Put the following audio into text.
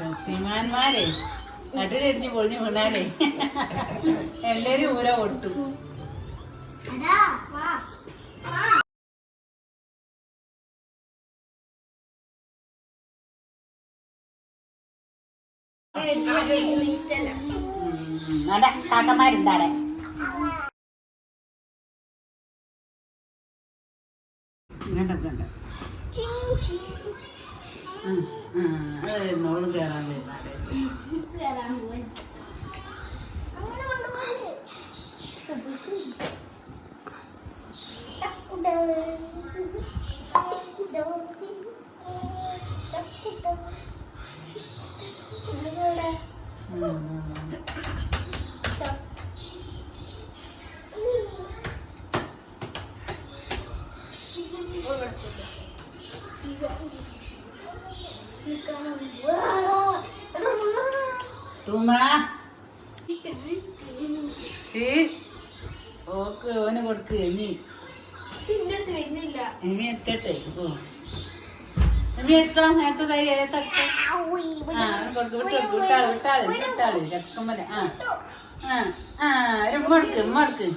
ശക്തിമാന്മാരെ കട്ടിലിടിഞ്ഞ് പൊളിഞ്ഞു വീണാലേ എല്ലാരും ഊര ഒട്ടു അതെ കാക്കന്മാരുണ്ട് ഉം, അത് നോളും കയറാൻ വരുന്നാടെ ഓക്ക് ഓന് കൊടുക്ക് എമ്മി എമ്മി എത്തട്ടെ. എമ്മി എടുത്തോ? നേരത്തെ തൈര് കൊടുക്ക് വിട്ടു വിട്ടാൾ വിട്ടാൾ വിട്ടാൾ ചക്കമ്മല ആ. ആ ഉമ്മ എടുക്ക് ഉമ്മ എടുക്ക്.